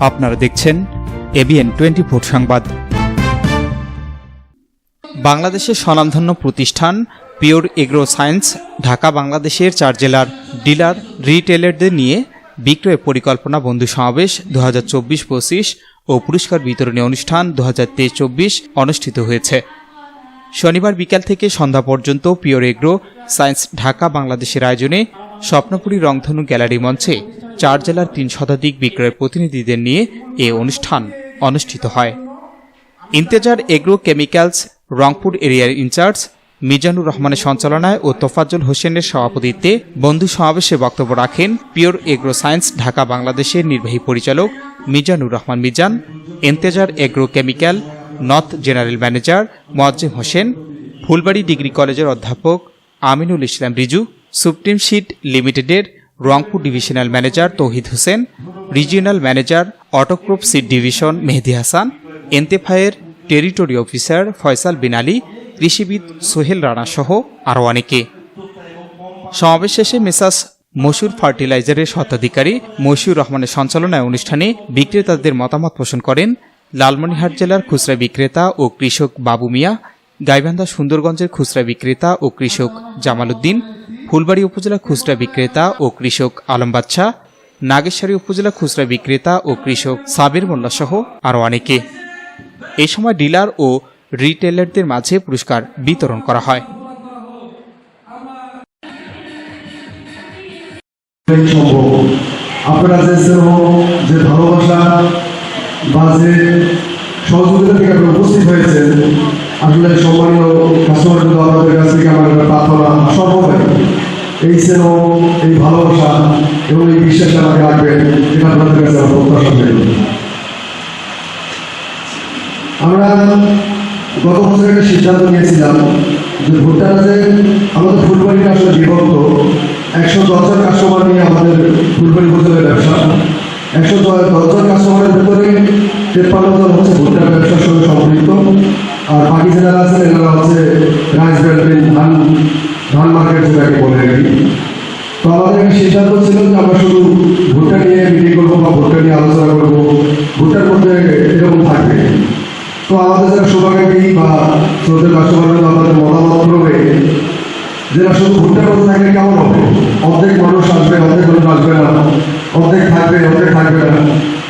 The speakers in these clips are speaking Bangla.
আপনারা দেখছেন এবিএন টোয়েন্টি ফোর সংবাদ। বাংলাদেশের স্বনামধন্য প্রতিষ্ঠান পিওর এগ্রো সায়েন্স ঢাকা, বাংলাদেশের চার জেলার ডিলার রিটেলারদের নিয়ে বিক্রয় পরিকল্পনা বন্ধু সমাবেশ দু হাজার চব্বিশ পঁচিশ ও পুরস্কার বিতরণী অনুষ্ঠান দু হাজার তেইশ চব্বিশ অনুষ্ঠিত হয়েছে। শনিবার বিকাল থেকে সন্ধ্যা পর্যন্ত পিওর এগ্রো সায়েন্স ঢাকা, বাংলাদেশের আয়োজনে স্বপ্নপুরী রংধনু গ্যালারি মঞ্চে চার জেলার তিন শতাধিক বিক্রয়ের প্রতিনিধিদের নিয়ে এ অনুষ্ঠান অনুষ্ঠিত হয়। ইন্তেজার এগ্রো কেমিক্যালস, রংপুর এরিয়ার ইনচার্জ, মিজানুর রহমানের সঞ্চালনায় ও তোফাজ্জল হোসেনের সভাপতিত্বে বন্ধু সমাবেশে বক্তব্য রাখেন পিওর এগ্রো সায়েন্স ঢাকা বাংলাদেশের নির্বাহী পরিচালক Mizanur Rahman Mizan, Intezar agro chemical, north general manager Moazzem Hossain, Phulbari degree কলেজের অধ্যাপক আমিনুল ইসলাম রিজু, সুপ্রিম শিট লিমিটেডের Rangpur divisional manager Tauhid Hossain, regional manager অটোক্রোপ seat division Mehedi Hasan, এন্তেফায়ের টেরিটরি অফিসার ফয়সাল বিন আলী, কৃষিবিদ সোহেল রানা সহ আরও অনেকে। সমাবেশ শেষে মেসাস মশুর ফার্টিলাইজারের স্বত্বাধিকারী মশিউর রহমানের সঞ্চালনায় অনুষ্ঠানে বিক্রেতাদের মতামত পোষণ করেন লালমনিরহাট জেলার খুচরা বিক্রেতা ও কৃষক বাবু মিয়া, গাইবান্ধা সুন্দরগঞ্জের খুচরা বিক্রেতা ও কৃষক জামাল উদ্দিন ফুলবাড়ি উপজেলা খুচরা বিক্রেতা ও কৃষক আলম বাদশাহ নাগেশ্বরী উপজেলা খুচরা বিক্রেতা ও কৃষক সাবির মোল্লা সহ আরও অনেকে। এ সময় ডিলার ও রিটেলারদের মাঝে পুরস্কার বিতরণ করা হয়। সম্ভব আপনারা যে স্নেহ যে ভালোবাসা বা যে সহযোগিতা থেকে আপনারা উপস্থিত হয়েছেন, আসলে সম্মানীয় কাস্টমার কিন্তু আপনাদের কাছ থেকে আমার প্রার্থনা সর্বদাই এই স্নেহ এই ভালোবাসা এবং এই বিশ্বাস আমাকে রাখবেন এটা আপনাদের কাছে আমার প্রত্যাশা করি আমরা গত বছর একটা সিদ্ধান্ত নিয়েছিলাম যে যে আমাদের ফুলবাড়িটা আসলে বিভক্ত। একশো দশজন কাস্টমার নিয়ে আমাদের ফুলবাড়ি হোটেলের ব্যবসা। একশো দশজন কাস্টমারের ভিতরে তেপ্পান্ন জন হচ্ছে ভুট্টার ব্যবসার সঙ্গে সম্পৃক্ত। আর বাকি যারা আছেন এনারা হচ্ছে রাইস ব্যান্ডিং ধান ধান মার্কেট যেটাকে বলে আর তো আমাদের একটা সিদ্ধান্ত ছিল যে আমরা শুধু ভুট্টা নিয়ে মিটিং করব বা ভুট্টা নিয়ে আলোচনা করব, ভুট্টার মধ্যে এরকম থাকবে। তো আমাদের যারা কাস্টমাররা আমাদের মতামত করবে যেটা শুধু ভুট্টার মধ্যে থাকলে কেমন হবে? অর্ধেক মানুষ আসবে, অর্ধেক মানুষ আসবে না। অর্ধেক থাকবে অর্ধেক থাকবে না।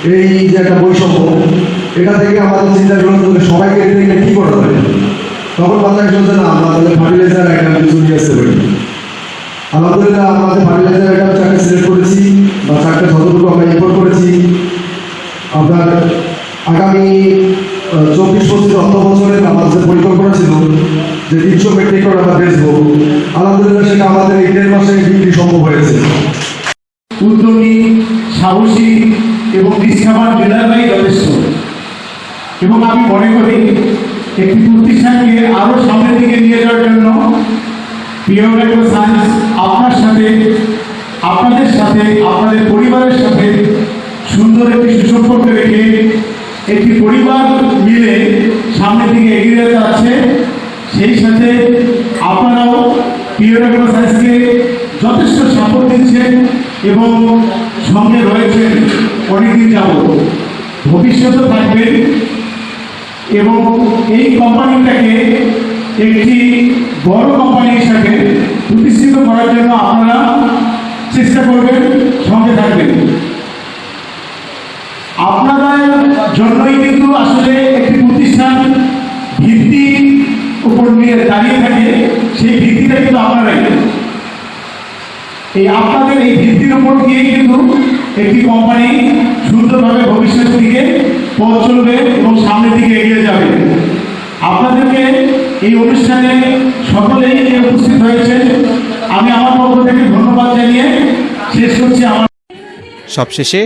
এই যে একটা বৈষম্য, এটা থেকে আমাদের চিন্তা করলাম সবাইকে এটা কী করা যায়? তখন মাথায় চলছে না? আমরা আমাদের ফার্টিলাইজার একটা কিছু নিয়ে আসতে পারি আলহামদুলিল্লাহ আমাদের ফার্টিলাইজার একটা চারটে সিলেক্ট করেছি বা চারটে যতটুকু আমরা ইম্পোর্ট করেছি আপনার আগামী চব্বিশ পঁচিশ অর্থ বছরের আমাদের পরিকল্পনা ছিল যে তিনশো মেট্রিক টন আমরা বেচবো। আলহামদুলিল্লাহ সেটা আমাদের এই দেড় মাসে বিক্রি সম্ভব হয়েছে। উদ্যমী সাহসী এবং নিষ্ঠাবান মেধাবাই যথেষ্ট। এবং আমি মনে করি একটি প্রতিষ্ঠানকে আরও সামনের দিকে নিয়ে যাওয়ার জন্য পিওমেটো সায়েন্স আপনার সাথে, আপনাদের সাথে, আপনাদের পরিবারের সাথে সুন্দর একটি সুসম্পর্ক রেখে একটি পরিবার মিলে সামনের দিকে এগিয়ে যাচ্ছে। সেই সাথে আপনারাও পিওমেটো সায়েন্সকে যথেষ্ট সাপোর্ট দিচ্ছেন এবং সঙ্গে রয়েছেন অনেকদিন যাবত ভবিষ্যতে থাকবেন এবং এই কোম্পানিটাকে একটি বড় কোম্পানি হিসাবে প্রতিষ্ঠিত করার জন্য আপনারা চেষ্টা করবেন, সঙ্গে থাকবেন। আপনাদের জন্যই কিন্তু আসলে একটি প্রতিষ্ঠান ভিত্তি উপর নিয়ে দাঁড়িয়ে থাকে, সেই ভিত্তিটা কিন্তু আপনারাই। এই আপনাদের এই ভিত্তির উপর দিয়ে কিন্তু একটি কোম্পানি সুন্দরভাবে ভবিষ্যতের দিকে পথ চলবে এবং সামনের দিকে এগিয়ে যাবে। আপনাদেরকে এই অনুষ্ঠানে সকলেই উপস্থিত হয়েছে আমি আমার পক্ষ থেকে ধন্যবাদ জানিয়ে শেষ করছি আমার সবশেষে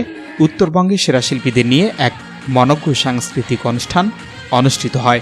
উত্তরবঙ্গের সেরা শিল্পীদের নিয়ে এক মনজ্ঞ সাংস্কৃতিক অনুষ্ঠান অনুষ্ঠিত হয়।